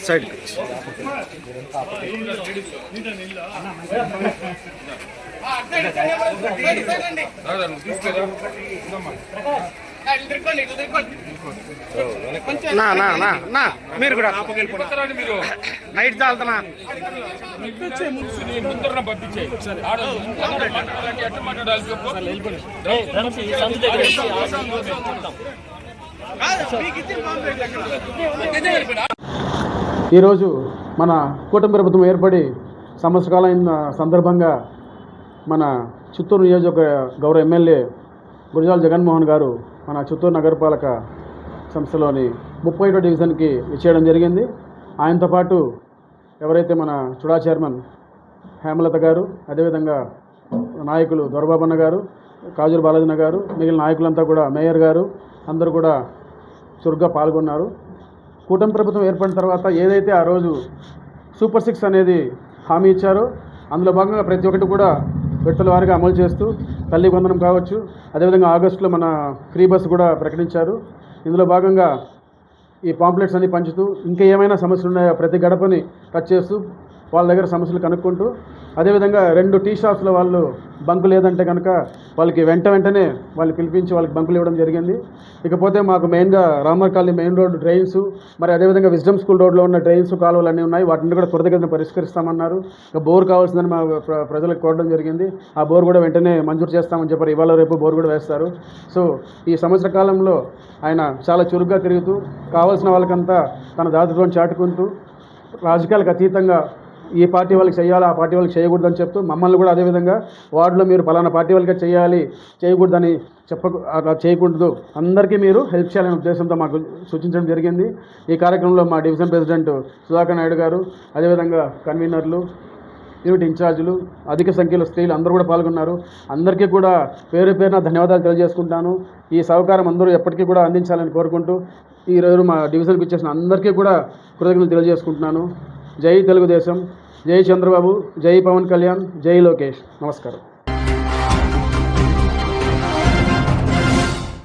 Side నా నా నా నా మీరు కూడా. మీరు నైట్ చాలుతున్నా ముందర పంపించే మాట్లాడాలి ఈరోజు మన కూటమి ప్రభుత్వం ఏర్పడి సంవత్సరకాలైన సందర్భంగా మన చిత్తూరు నియోజక గౌరవ ఎమ్మెల్యే గురజాల జగన్మోహన్ గారు మన చిత్తూరు నగరపాలక సంస్థలోని ముప్పై ఒకటో డివిజన్కి ఇచ్చేయడం జరిగింది. ఆయనతో పాటు ఎవరైతే మన చుడా చైర్మన్ హేమలత గారు అదేవిధంగా నాయకులు దొరబాబన్న గారు కాజూరు బాలాజీన గారు మిగిలిన నాయకులంతా కూడా మేయర్ గారు అందరూ కూడా చురుగ్గా పాల్గొన్నారు. కూటమి ప్రభుత్వం ఏర్పడిన తర్వాత ఏదైతే ఆ రోజు సూపర్ సిక్స్ అనేది హామీ ఇచ్చారో అందులో భాగంగా ప్రతి ఒక్కటి కూడా విడతల వారిగా అమలు చేస్తూ తల్లి వందనం కావచ్చు అదేవిధంగా ఆగస్టులో మన ఫ్రీ బస్ కూడా ప్రకటించారు. ఇందులో భాగంగా ఈ పాంప్లెట్స్ అన్ని పంచుతూ ఇంకా ఏమైనా సమస్యలు ఉన్నాయో ప్రతి గడపని టచ్ చేస్తూ వాళ్ళ దగ్గర సమస్యలు కనుక్కుంటూ అదేవిధంగా రెండు టీ షాప్స్లో వాళ్ళు బంకు లేదంటే కనుక వాళ్ళకి వెంట వెంటనే వాళ్ళు పిలిపించి వాళ్ళకి బంకులు ఇవ్వడం జరిగింది. ఇకపోతే మాకు మెయిన్గా Ramar colony main road drains మరి అదేవిధంగా విజ్డమ్ స్కూల్ రోడ్లో ఉన్న డ్రైన్స్ కాలువలు అన్నీ ఉన్నాయి. వాటిని కూడా త్వరితగతిన పరిష్కరిస్తామన్నారు. ఇక బోర్ కావాల్సిందని మా ప్ర- ప్రజలకు కోరడం జరిగింది. ఆ బోర్ కూడా వెంటనే మంజూరు చేస్తామని చెప్పారు. ఇవాళ రేపు బోర్ కూడా వేస్తారు. సో ఈ సంవత్సర కాలంలో ఆయన చాలా చురుగ్గా తిరుగుతూ కావాల్సిన వాళ్ళకంతా తన దాతృత్వం చాటుకుంటూ రాజకీయాలకు అతీతంగా ఈ పార్టీ వాళ్ళకి చేయాలి ఆ పార్టీ వాళ్ళకి చేయకూడదని చెప్తూ మమ్మల్ని కూడా అదేవిధంగా వార్డులో మీరు పలానా పార్టీ వాళ్ళకి చేయాలి చేయకూడదని చెప్ప అలా చేయకూడదు. అందరికీ మీరు హెల్ప్ చేయాలనే ఉద్దేశంతో మాకు సూచించడం జరిగింది. ఈ కార్యక్రమంలో మా డివిజన్ ప్రెసిడెంట్ సుధాకర్ నాయుడు గారు అదేవిధంగా కన్వీనర్లు యూనిట్ ఇన్ఛార్జీలు అధిక సంఖ్యలో స్త్రీలు అందరూ కూడా పాల్గొన్నారు. అందరికీ కూడా పేరు పేరున ధన్యవాదాలు తెలియజేసుకుంటాను. ఈ సహకారం అందరూ ఎప్పటికీ కూడా అందించాలని కోరుకుంటూ ఈ రోజు మా డివిజన్కి ఇచ్చేసిన అందరికీ కూడా కృతజ్ఞతలు తెలియజేసుకుంటున్నాను. జై తెలుగుదేశం జై చంద్రబాబు జై పవన్ కళ్యాణ్ జై లోకేష్. నమస్కారం.